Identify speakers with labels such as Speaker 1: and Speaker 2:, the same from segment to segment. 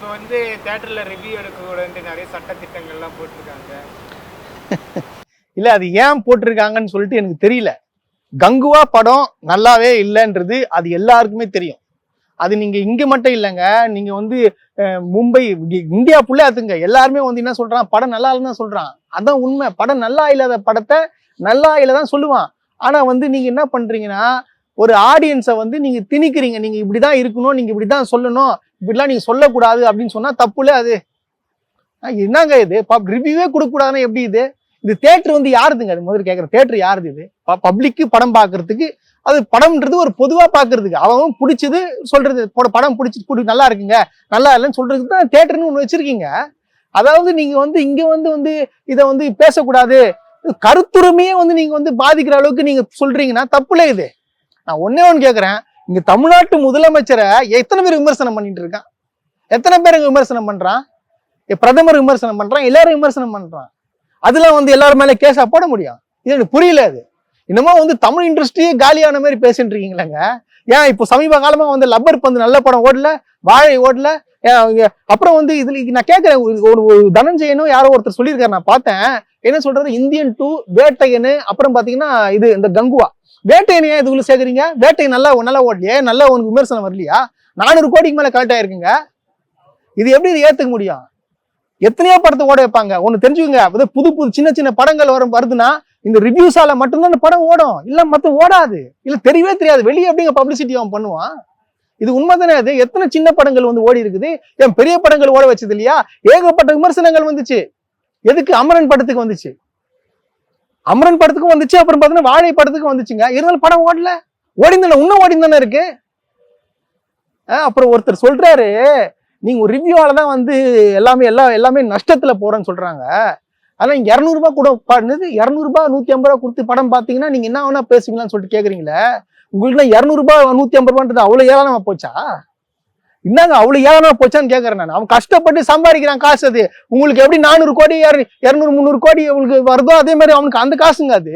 Speaker 1: இப்போ வந்து தேட்டரில் ரிவ்யூ எடுக்கக்கூடாதுன்ட்டு நிறைய சட்டத்திட்டங்கள்லாம் போட்டிருக்காங்க.
Speaker 2: இல்லை அது ஏன் போட்டிருக்காங்கன்னு சொல்லிட்டு எனக்கு தெரியல. கங்குவா படம் நல்லாவே இல்லைன்றது அது எல்லாருக்குமே தெரியும். அது நீங்க இங்க மட்டும் இல்லைங்க நீங்க வந்து மும்பை இந்தியா புள்ளே அதுங்க எல்லாருமே வந்து என்ன சொல்றான்? படம் நல்லா இல்லைன்னு தான் சொல்றான். அதான் உண்மை. படம் நல்லா இல்லாத படத்தை நல்லா இல்லை தான் சொல்லுவான். ஆனா வந்து நீங்க என்ன பண்றீங்கன்னா ஒரு ஆடியன்ஸை வந்து நீங்க திணிக்கிறீங்க. நீங்க இப்படிதான் இருக்கணும் நீங்க இப்படிதான் சொல்லணும். இப்படிலாம் நீங்கள் சொல்லக்கூடாது அப்படின்னு சொன்னால் தப்புல அது. என்னங்க இது? ரிவ்யூவே கொடுக்கக்கூடாதுன்னா எப்படி இது? இது தேட்டர் வந்து யாருதுங்க? அது முதல்ல கேட்குற தேட்டர் யாருது இது? பப்ளிக்கு படம் பார்க்கறதுக்கு அது படம்ன்றது ஒரு பொதுவாக பார்க்கறதுக்கு அவன் பிடிச்சது சொல்றது போட படம் பிடிச்சி பிடி நல்லா இருக்குங்க. நல்லா இல்லைன்னு சொல்றதுக்கு தான் தேட்டர்னு ஒன்று வச்சிருக்கீங்க. அதாவது நீங்க வந்து இங்க வந்து வந்து இதை வந்து பேசக்கூடாது. கருத்துரிமையே வந்து நீங்க வந்து பாதிக்கிற அளவுக்கு நீங்க சொல்றீங்கன்னா தப்புல இது. நான் ஒன்னே ஒன்று கேட்குறேன் இங்க தமிழ்நாட்டு முதலமைச்சரை எத்தனை பேர் விமர்சனம் பண்ணிட்டு இருக்கான்? எத்தனை பேர் இங்க விமர்சனம் பண்றான்? பிரதமர் விமர்சனம் பண்றான் எல்லாரும் விமர்சனம் பண்றான். அதெல்லாம் வந்து எல்லாரும் மேல கேஸா போட முடியும். இது எனக்கு புரியல அது. என்னமோ வந்து தமிழ் இண்டஸ்ட்ரியே காலியான மாதிரி பேசிட்டு இருக்கீங்களேங்க? ஏன் இப்போ சமீப காலமா வந்து லப்பர் பந்து நல்ல படம் ஓடல வாழை ஓடல அப்புறம் வந்து இதுல நான் கேட்கிறேன் ஒரு- தனஞ்சயனும் யாரோ ஒருத்தர் சொல்லியிருக்காரு நான் பார்த்தேன். என்ன சொல்றது இந்தியன் டூ வேட்டையனு அப்புறம் பாத்தீங்கன்னா இது இந்த கங்குவா. வேட்டையனையா ஏன் இதுக்குள்ள சேர்க்குறீங்க வேட்டையன் நல்லா நல்லா ஓடலையே நல்லா உனக்கு விமர்சனம் வரலையா? நானூறு கோடிக்கு மேல கலெக்ட் ஆயிருக்குங்க. இது எப்படி இது ஏத்துக்க முடியும்? எத்தனையோ படத்தை ஓட வைப்பாங்க. ஒன்னு தெரிஞ்சுக்கோங்க. அது புது புது சின்ன சின்ன படங்கள் வரும் வருதுன்னா இந்த ரிவ்யூஸால மட்டும்தான் இந்த படம் ஓடும். இல்ல மத்த ஓடாது. இல்ல தெரியவே தெரியாது. வெளியே எப்படிங்க பப்ளிசிட்டி அவன் பண்ணுவான்? இது உண்மைதானே? அது எத்தனை சின்ன படங்கள் வந்து ஓடி இருக்குது? ஏன் பெரிய படங்கள் ஓட வச்சது இல்லையா? ஏகப்பட்ட விமர்சனங்கள் வந்துச்சு. எதுக்கு? அமரன் படத்துக்கு வந்துச்சு. அமரன் படத்துக்கும் வந்துச்சு அப்புறம் பார்த்தீங்கன்னா வாழை படத்துக்கும் வந்துச்சுங்க. இருந்தாலும் படம் ஓடல. ஓடிந்தானே? இன்னும் ஓடிந்தானே இருக்கு. அப்புறம் ஒருத்தர் சொல்றாரு நீங்க ஒரு ரிவ்யூவால தான் வந்து எல்லாமே எல்லா எல்லாமே நஷ்டத்துல போறேன்னு சொல்றாங்க. அதான் இங்கே இரநூறுபா கூட பாடுனது இரநூறுபா நூற்றி ஐம்பது ரூபா கொடுத்து படம் பார்த்தீங்கன்னா நீங்க என்ன வேணா பேசுவீங்களான்னு சொல்லிட்டு கேட்குறீங்களே உங்களுக்கு இரநூறுபா நூற்றி ஐம்பது ரூபான்றது அவ்வளோ ஏளனமாக போச்சா? என்னங்க அவ்வளோ ஏளனமாக போச்சான்னு கேட்குறேன் நான். அவன் கஷ்டப்பட்டு சம்பாதிக்கிறான் காசு அது. உங்களுக்கு எப்படி நானூறு கோடி இரநூறு முந்நூறு கோடி உங்களுக்கு வருதோ அதே மாதிரி அவனுக்கு அந்த காசுங்க அது.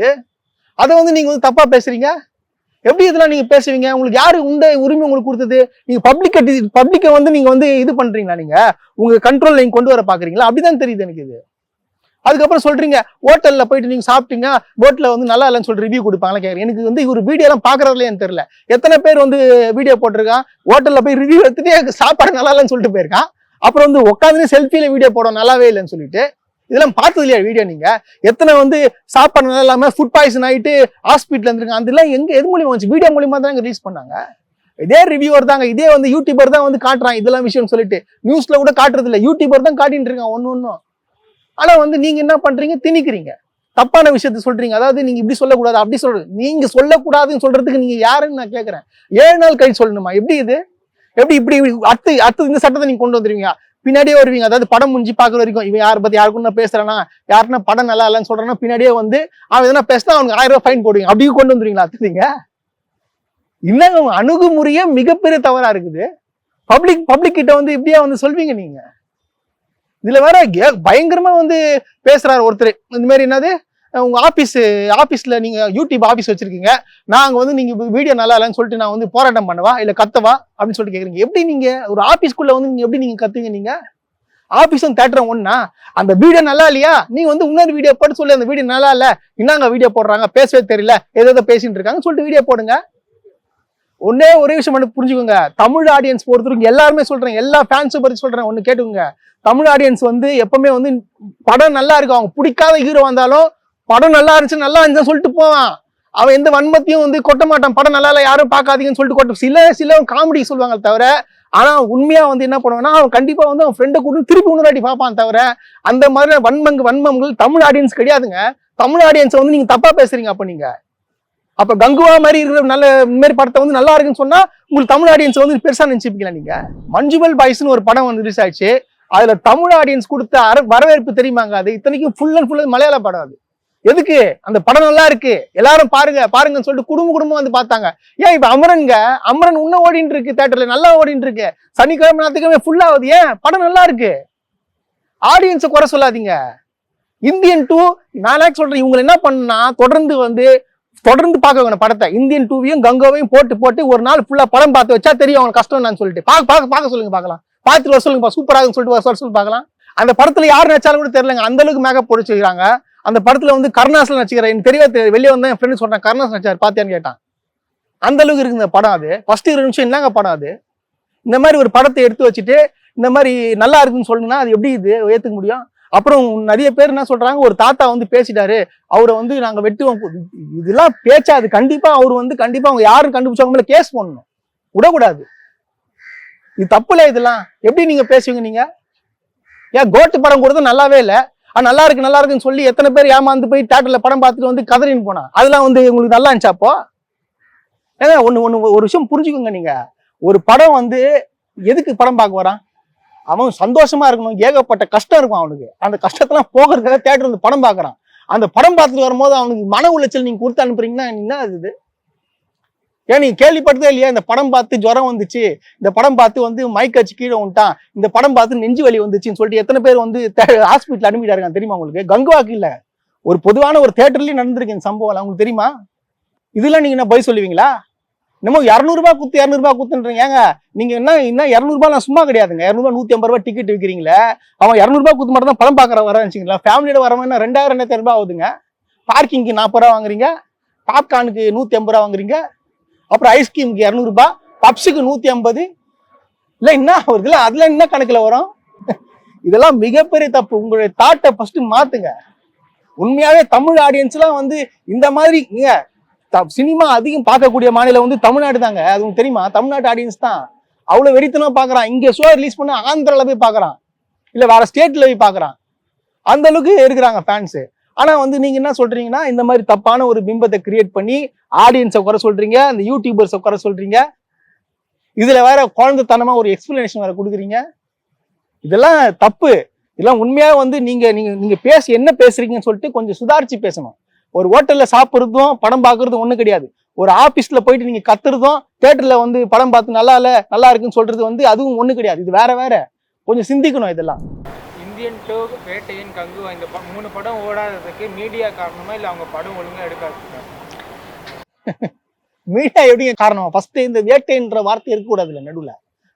Speaker 2: அதை வந்து நீங்கள் வந்து தப்பாக பேசுகிறீங்க எப்படி இதெல்லாம் நீங்கள் பேசுவீங்க? உங்களுக்கு யாரு இந்த உரிமை உங்களுக்கு கொடுத்தது? நீங்கள் பப்ளிக் பப்ளிக்கை வந்து நீங்கள் வந்து இது பண்ணுறீங்களா நீங்கள் உங்கள் கண்ட்ரோல் நீங்கள் கொண்டு வர பார்க்குறீங்களா அப்படிதான் தெரியுது எனக்கு இது. அதுக்கப்புறம் சொல்றீங்க ஹோட்டல்ல போயிட்டு நீங்க சாப்பிட்டீங்க ஹோட்டல்ல வந்து நல்லா இல்லைன்னு சொல்லிட்டு ரிவ்யூ கொடுப்பாங்களா கேட்குறேன். எனக்கு வந்து இவர் வீடியோ எல்லாம் பாக்குறதுல எனக்கு தெரியல. எத்தனை பேர் வந்து வீடியோ போட்டிருக்கான் ஹோட்டல்ல போய் ரிவ்யூ எடுத்துட்டு எனக்கு சாப்பாடு நல்லா இல்லைன்னு சொல்லிட்டு போயிருக்கான். அப்புறம் வந்து உட்காந்து செல்ஃபியில வீடியோ போடும் நல்லாவே இல்லைன்னு சொல்லிட்டு. இதெல்லாம் பார்த்தது இல்லையா வீடியோ நீங்க? எத்தனை வந்து சாப்பாடு நல்லா இல்லாம ஃபுட் பாய்சன் ஆயிட்டு ஹாஸ்பிட்டல் இருந்திருக்காங்க அதெல்லாம் எங்க எது மூலியமா வந்துச்சு? வீடியோ மூலியமா தான் ரிலீஸ் பண்ணாங்க. இதே ரிவ்யூவர் தாங்க இதே வந்து யூடியூபர் தான் வந்து காட்டுறான் இதெல்லாம் விஷயம் சொல்லிட்டு. நியூஸ்ல கூட காட்டுறது இல்லை யூடியூபர் தான் காட்டிட்டு இருக்கான் ஒன்னு ஒன்னும் ஆனா வந்து நீங்க என்ன பண்றீங்க? திணிக்கிறீங்க. தப்பான விஷயத்த சொல்றீங்க. அதாவது நீங்க இப்படி சொல்லக்கூடாது அப்படி சொல்றது நீங்க சொல்லக்கூடாதுன்னு சொல்றதுக்கு நீங்க யாருன்னு நான் கேட்குறேன் ஏழு நாள் கழிச்சு சொல்லணுமா? எப்படி இது? எப்படி இப்படி அடுத்து அடுத்து இந்த சட்டத்தை நீங்க கொண்டு வந்துருவீங்க? பின்னாடியே வருவீங்க. அதாவது படம் முடிஞ்சு பார்க்குற வரைக்கும். இவன் யாரை பத்தி யாருக்கும் நான் பேசுறேன்னா யாருன்னா படம் நல்லா இல்லைன்னு சொல்றேன்னா பின்னாடியே வந்து அவன் எதனா பேசினா அவனுக்கு ஆயிரம் ரூபாய் ஃபைன் போடுவீங்க. அப்படியே கொண்டு வந்துருவீங்களா? அடுத்தீங்க இல்லைங்க அணுகுமுறையே மிகப்பெரிய தவறா இருக்குது. பப்ளிக் பப்ளிக் கிட்ட வந்து இப்படியா வந்து சொல்வீங்க நீங்க. இதுல வேற கே- பயங்கரமா வந்து பேசுறாரு ஒருத்தர். இந்த மாதிரி என்னது? உங்க ஆபீஸ் ஆபீஸ்ல நீங்க யூடியூப் ஆபீஸ் வச்சிருக்கீங்க. நாங்க வந்து நீங்க வீடியோ நல்லா இல்லைன்னு சொல்லிட்டு நான் வந்து போராட்டம் பண்ணவா? இல்ல கத்தவா? அப்படின்னு சொல்லிட்டு கேக்குறீங்க. எப்படி நீங்க ஒரு ஆபீஸ்க்குள்ள வந்து நீங்க எப்படி நீங்க கத்துங்க நீங்க? ஆபீஸும் தேட்டரும் ஒண்ணா? அந்த வீடியோ நல்லா இல்லையா? நீங்க வந்து இன்னொரு வீடியோ போட்டு சொல்லி. அந்த வீடியோ நல்லா இல்ல. என்னங்க வீடியோ போடுறாங்க? பேசவே தெரியல. ஏதோ ஏதோ பேசிட்டு இருக்காங்க சொல்லிட்டு வீடியோ போடுங்க. ஒன்னே ஒரே விஷயம் மட்டும் புரிஞ்சுக்கோங்க. தமிழ் ஆடியன்ஸ் பொறுத்தவரைக்கும் எல்லாருமே சொல்றேன். எல்லா ஃபேன்ஸும் பற்றி சொல்றேன். ஒன்று கேட்டுக்கோங்க. தமிழ் ஆடியன்ஸ் வந்து எப்பவுமே வந்து படம் நல்லா இருக்கும். அவங்க பிடிக்காத ஹீரோ வந்தாலும் படம் நல்லா இருந்துச்சு நல்லா இருந்துச்சுன்னு சொல்லிட்டு போவான். அவன் எந்த வன்மத்தையும் வந்து கொட்ட மாட்டான். படம் நல்லா இல்லை யாரும் பார்க்காதீங்கன்னு சொல்லிட்டு கொட்ட சில சில காமெடி சொல்லுவாங்க தவிர ஆனா உண்மையா வந்து என்ன பண்ணுவான்னா அவன் கண்டிப்பா வந்து அவன் ஃப்ரெண்டை கூட்டு திருப்பி இன்னொரு பார்ப்பான் தவிர அந்த மாதிரி வன்மங்கு வன்மங்கள் தமிழ் ஆடியன்ஸ் கிடையாதுங்க. தமிழ் ஆடியன்ஸை வந்து நீங்க தப்பா பேசுறீங்க அப்ப நீங்க. அப்ப கங்குவா மாதிரி இருக்கிற நல்ல இந்த மாதிரி படத்தை வந்து நல்லா இருக்குன்னு சொன்னா உங்களுக்கு தமிழ் ஆடியன்ஸ் வந்து பெருசா நினைச்சுப்பீங்களா நீங்க? மஞ்சுமல் பாய்ஸ்னு ஒரு படம் வந்து ரிலீஸ் ஆயிடுச்சு. அதுல தமிழ் ஆடியன்ஸ் கொடுத்த அர- வரவேற்பு தெரியுமாங்க அது? இத்தனைக்கும் ஃபுல் அண்ட் ஃபுல் மலையாள படம் அது. எதுக்கு? அந்த படம் நல்லா இருக்கு. எல்லாரும் பாருங்க பாருங்கன்னு சொல்லிட்டு குடும்ப குடும்பம் வந்து பார்த்தாங்க. ஏன் இப்ப அமரன்ங்க? அமரன் இன்னும் ஓடிட்டு இருக்கு தேட்டர்ல நல்லா ஓடிட்டு இருக்கு. சனிக்கிழமை ஞாயிற்றுக்கிழமை full ஆகுது. ஏன்? படம் நல்லா இருக்கு. ஆடியன்ஸை குறை சொல்லாதீங்க. இந்தியன் டூ நான் சொல்றேன் இவங்க என்ன பண்ணா தொடர்ந்து வந்து தொடர்ந்து பார்க்க வேணும் படத்தை. இந்தியன் டூவையும் கங்காவையும் போட்டு போட்டு ஒரு நாள் ஃபுல்லாக படம் பார்த்து வச்சா தெரியும் அவனுக்கு கஷ்டம் நான் சொல்லிட்டு. பார்க்க பார்க்க பார்க்க சொல்லுங்க பார்க்கலாம். பார்த்துட்டு வர சொல்லுங்க சூப்பராகுன்னு சொல்லிட்டு வர சொல்லி பார்க்கலாம். அந்த படத்துல யார் நினைச்சாலும் கூட தெரியலங்க. அந்த அளவுக்கு மேக்கப் போட்டு அந்த படத்துல வந்து கருணாசில் நடிச்சுக்கிறேன் எனக்கு தெரியவே தெரியாது வெளியே வந்தேன் என் ஃப்ரெண்டு சொல்றேன் கருணாசன் நடிச்சார் பார்த்தியான்னு கேட்டான். அந்த அளவுக்கு இருக்கு இந்த படம் அது. ஃபர்ஸ்ட் இருபது நிமிஷம் என்னங்க படம் அது? இந்த மாதிரி ஒரு படத்தை எடுத்து வச்சுட்டு இந்த மாதிரி நல்லா இருக்குன்னு சொல்லணும்னா அது எப்படி இது? ஏற்றுக்க முடியும்? அப்புறம் நிறைய பேர் என்ன சொல்றாங்க ஒரு தாத்தா வந்து பேசிட்டாரு அவரை வந்து நாங்க வெட்டுவோம். இதெல்லாம் பேச்சா அது கண்டிப்பா அவர் வந்து கண்டிப்பா அவங்க யாரும் கண்டுபிடிச்சவங்க மேல கேஸ் பண்ணணும். விடக்கூடாது. இது தப்புல இதெல்லாம். எப்படி நீங்க பேசுவீங்க நீங்க? ஏன் கோட்டு படம் கொடுத்தா நல்லாவே இல்லை. ஆ நல்லா இருக்கு நல்லா இருக்குன்னு சொல்லி எத்தனை பேர் ஏமாந்து போய் தேட்டர்ல படம் பார்த்துட்டு வந்து கதறின்னு போனா? அதெல்லாம் வந்து உங்களுக்கு நல்லா இருந்துச்சு அப்போ? ஏங்க ஒன்று ஒன்று ஒரு விஷயம் புரிஞ்சுக்கோங்க நீங்க. ஒரு படம் வந்து எதுக்கு படம் பார்க்க வரான்? அவன் சந்தோஷமா இருக்கணும் ஏகப்பட்ட கஷ்டம் இருக்கும் அவனுக்கு. அந்த கஷ்டத்தெல்லாம் போகிறதுக்காக தேட்டர் வந்து படம் பார்க்குறான். அந்த படம் பார்த்துட்டு வரும்போது அவனுக்கு மன உளைச்சல் நீங்க கொடுத்து அனுப்புறீங்கன்னா என்ன அது ஏன் நீங்க கேள்விப்பட்டதே இல்லையா? இந்த படம் பார்த்து ஜுரம் வந்துச்சு. இந்த படம் பார்த்து வந்து மயக்கச்சு கீழே வந்துட்டான் இந்த படம் பார்த்து நெஞ்சு வலி வந்துச்சுன்னு சொல்லிட்டு எத்தனை பேர் வந்து ஹாஸ்பிட்டல் அனுப்பிட்டா இருக்காங்க தெரியுமா உங்களுக்கு? கங்குவாக்கு இல்ல. ஒரு பொதுவான ஒரு தேட்டர்லயும் நடந்திருக்கு இந்த சம்பவம் உங்களுக்கு தெரியுமா? இதெல்லாம் நீங்க என்ன போய் சொல்லுவீங்களா? நம்ம இரநூறுபா குத்து இரநூறுபா குத்துன்றீங்க. ஏங்க நீங்க என்ன என்ன இரநூறுபா நான் சும்மா கிடையாதுங்க. இரநூறுபா நூத்தி ஐம்பது ரூபாய் டிக்கெட் விற்கிறீங்களே அவன் இரநூறுபா குத்து மட்டும் தான் படம் பார்க்குற வரச்சுங்களா ஃபேமிலியோட வரவன் ரெண்டாயிரம் ரெண்டாயிரம் ரூபாய் ஆகுதுங்க. பார்க்கிங்க்கு நாற்பது ரூபா வாங்குறீங்க. பாப்கார்னுக்கு நூத்தி ஐம்பது ரூபா வாங்குறீங்க. அப்புறம் ஐஸ்கிரீமுக்கு இரநூறுபா பப்ஸுக்கு நூத்தி ஐம்பது. இல்ல என்ன வருதுல அதுல என்ன கணக்குல வரும்? இதெல்லாம் மிகப்பெரிய தப்பு. உங்களுடைய தாட்டை ஃபர்ஸ்ட் மாத்துங்க. உண்மையாவே தமிழ் ஆடியன்ஸ்லாம் வந்து இந்த மாதிரி நீங்க சினிமா அதிகம் பார்க்கக்கூடிய மாநிலம் வந்து தமிழ்நாடு தாங்க அது உங்களுக்கு தெரியுமா? தமிழ்நாட்டு ஆடியன்ஸ் தான். அவ்வளோ வெறித்தனம் பார்க்குறான். இங்கே ஷோ ரிலீஸ் பண்ண ஆந்திராவில் போய் பார்க்குறான். இல்லை வேறு ஸ்டேட்டில் போய் பார்க்குறான். அந்த அளவுக்கு இருக்கிறாங்க ஃபேன்ஸு ஆனால் வந்து நீங்கள் என்ன சொல்கிறீங்கன்னா இந்த மாதிரி தப்பான ஒரு பிம்பத்தை கிரியேட் பண்ணி ஆடியன்ஸை குறை சொல்கிறீங்க அந்த யூடியூபர்ஸை குறை சொல்கிறீங்க இதில் வேற குழந்தைத்தனமாக ஒரு எக்ஸ்பிளனேஷன் வேறு கொடுக்குறீங்க. இதெல்லாம் தப்பு. இதெல்லாம் உண்மையாக வந்து நீங்கள் நீங்கள் நீங்கள் பேசி என்ன பேசுறீங்கன்னு சொல்லிட்டு கொஞ்சம் சுதாரித்து பேசணும். ஒரு ஹோட்டல்ல சாப்பிடுறதும் படம் பார்க்கறதும் ஒண்ணு கிடையாது. ஒரு ஆபீஸ்ல போயிட்டு நீங்க கத்துறதும் தியேட்டர்ல வந்து படம் பார்த்து நல்லா இல்ல நல்லா இருக்குன்னு சொல்றது வந்து அதுவும் ஒண்ணு கிடையாது. இது வேற வேற. கொஞ்சம் சிந்திக்கணும் இதெல்லாம்.
Speaker 1: இந்தியன் டூ வேட்டையன் கங்குவா இந்த மூணு படம் ஓடாததுக்கு மீடியா காரணமா இல்லை அவங்க படம் ஒழுங்கா எடுக்காதுங்க
Speaker 2: மீடியா எப்படிங்க காரணம்? ஃபர்ஸ்ட் இந்த வேட்டைன்ற வார்த்தை இருக்கக்கூடாதுல்ல நடுவுல.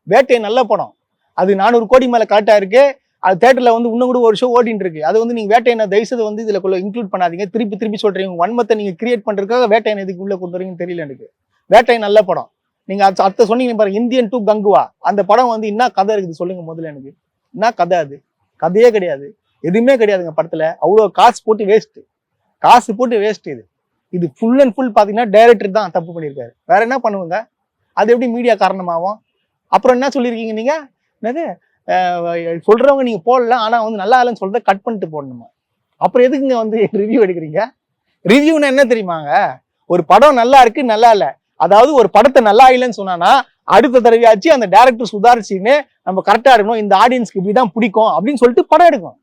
Speaker 2: வேட்டை நல்ல படம். அது நானூறு கோடி மேல கரெக்டா இருக்கு. அது தேட்டரில் வந்து இன்னும் கூட ஒரு ஷோ ஓடிட்டு இருக்கு அது வந்து நீங்கள் வேட்டையனை தயவுசெய்து வந்து இதுல இன்க்ளூட் பண்ணாதீங்க. திருப்பி திருப்பி சொல்கிறீங்க ஒன் வன்மத்தை நீங்கள் கிரியேட் பண்ணுறதுக்காக வேட்டையன் எதுக்கு உள்ளே கொண்டு வரீங்கன்னு தெரியல எனக்கு. வேட்டை நல்ல படம். நீங்கள் அடுத்த- அடுத்த சொன்னீங்க பாருங்க இந்தியன் டூ கங்குவா அந்த படம் வந்து என்ன கதை இருக்குது சொல்லுங்க முதல்ல எனக்கு. என்ன கதை அது? கதையே கிடையாது. எதுவுமே கிடையாதுங்க படத்தில். அவ்வளோ காசு போட்டு வேஸ்ட்டு காசு போட்டு வேஸ்ட் இது. இது ஃபுல் அண்ட் ஃபுல் பார்த்தீங்கன்னா டைரக்டர் தான் தப்பு பண்ணியிருக்காரு வேற என்ன பண்ணுவாங்க? அது எப்படி மீடியா காரணமாகும்? அப்புறம் என்ன சொல்லியிருக்கீங்க நீங்கள் என்னது? சொல்கிறவங்க சொல்றவங்க நீங்க போடல ஆனா வந்து நல்லா இல்லைன்னு சொல்றத கட் பண்ணிட்டு போடணுமா? அப்புறம் எதுக்குங்க வந்து ரிவ்யூ எடுக்கிறீங்க? ரிவ்யூன்னு என்ன தெரியுமாங்க ஒரு படம் நல்லா இருக்கு நல்லா இல்ல. அதாவது ஒரு படத்தை நல்லா இல்லைன்னு சொன்னானா அடுத்த தடவையாச்சு அந்த டேரக்டர் சுதாரிச்சுன்னு நம்ம கரெக்டாக இருக்கணும் இந்த ஆடியன்ஸ்க்கு இப்படி தான் பிடிக்கும் அப்படின்னு சொல்லிட்டு படம் எடுக்கும்.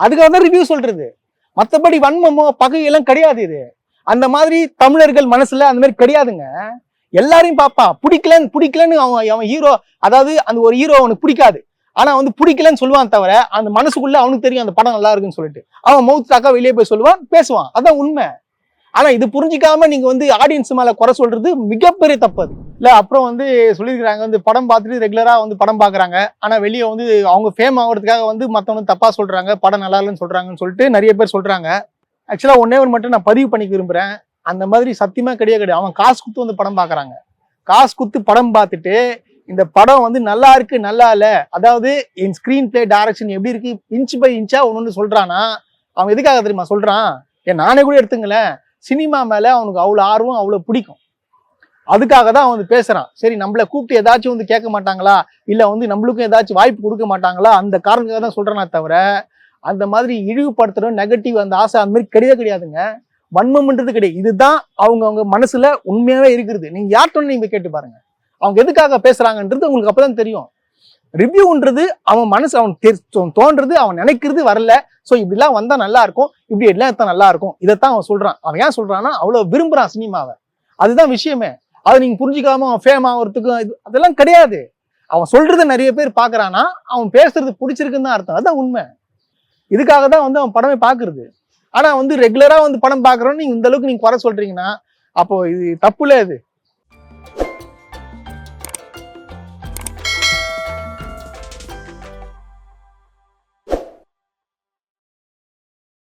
Speaker 2: அதுக்காக தான் ரிவ்யூ சொல்றது. மத்தபடி வன்மமோ பகையெல்லாம் கிடையாது இது. அந்த மாதிரி தமிழர்கள் மனசுல அந்த மாதிரி கிடையாதுங்க. எல்லாரையும் பார்ப்பான். பிடிக்கலன்னு பிடிக்கலன்னு அவன் அவன் ஹீரோ அதாவது அந்த ஒரு ஹீரோ அவனுக்கு பிடிக்காது. ஆனா வந்து பிடிக்கலன்னு சொல்லுவான் தவிர அந்த மனசுக்குள்ள அவனுக்கு தெரியும் அந்த படம் நல்லா இருக்குன்னு சொல்லிட்டு. அவன் மவுத் தாக்கா வெளியே போய் சொல்லுவான் பேசுவான். அதான் உண்மை. ஆனா இது புரிஞ்சிக்காம நீங்க வந்து ஆடியன்ஸ் மேல குறை சொல்றது மிகப்பெரிய தப்பு அது. இல்ல அப்புறம் வந்து சொல்லியிருக்கிறாங்க வந்து படம் பார்த்துட்டு ரெகுலரா வந்து படம் பாக்குறாங்க ஆனா வெளியே வந்து அவங்க ஃபேம் ஆகிறதுக்காக வந்து மத்தவங்க தப்பா சொல்றாங்க படம் நல்லா இல்லைன்னு சொல்றாங்கன்னு சொல்லிட்டு நிறைய பேர் சொல்றாங்க. ஆக்சுவலா ஒன்னே ஒன்று மட்டும் நான் பதிவு பண்ணிக்க விரும்புறேன். அந்த மாதிரி சத்தியமா கிடையாது. கிடையாது அவன் காசு குத்து வந்து படம் பாக்குறாங்க காசு குத்து படம் பார்த்துட்டு இந்த படம் வந்து நல்லா இருக்கு நல்லா இல்ல. அதாவது என் ஸ்கிரீன் பிளே டைரக்ஷன் எப்படி இருக்கு இன்ச் பை இன்ச்சா ஒன்று சொல்றானா அவன் எதுக்காக தெரியுமா சொல்றான்? ஏன் நானே கூட எடுத்துங்களேன். சினிமா மேல அவனுக்கு அவ்வளோ ஆர்வம் அவ்வளோ பிடிக்கும். அதுக்காக தான் அவன் வந்து பேசுறான். சரி நம்மளை கூப்பிட்டு ஏதாச்சும் வந்து கேட்க மாட்டாங்களா? இல்ல வந்து நம்மளுக்கும் ஏதாச்சும் வாய்ப்பு கொடுக்க மாட்டாங்களா? அந்த காரணத்துக்காக தான் சொல்றானே தவிர அந்த மாதிரி இழிவுபடுத்துறோம் நெகட்டிவ் அந்த ஆசை அந்த மாதிரி கிடையவே கிடையாதுங்க. வன்மம்ன்றது கிடையாது. இதுதான் அவங்க அவங்க மனசுல உண்மையாவே இருக்கிறது. நீங்க யார்கிட்ட நீங்க கேட்டு பாருங்க. அவங்க எதுக்காக பேசுறாங்கன்றது உங்களுக்கு அப்பதான் தெரியும். ரிவ்யூன்றது அவன் மனசு அவன் தெரி- தோன்றது அவன் நினைக்கிறது வரல. ஸோ இப்படிலாம் வந்தா நல்லா இருக்கும். இப்படி எல்லாம் எடுத்தா நல்லா இருக்கும். இதைத்தான் அவன் சொல்றான். அவன் ஏன் சொல்றான்னா அவ்வளவு விரும்புறான் சினிமாவை. அதுதான் விஷயமே. அதை நீங்க புரிஞ்சுக்காம அவன் ஃபேம் ஆகிறதுக்கும் இது அதெல்லாம் கிடையாது. அவன் சொல்கிறத நிறைய பேர் பாக்குறானா அவன் பேசுறது பிடிச்சிருக்குன்னு தான் அர்த்தம். அதுதான் உண்மை. இதுக்காக தான் வந்து அவன் படமே பாக்குறது. ஆனா வந்து ரெகுலரா வந்து படம் பாக்குறோம் நீங்க இந்த அளவுக்கு நீங்க குறை சொல்றீங்கன்னா அப்போ இது தப்புல இது.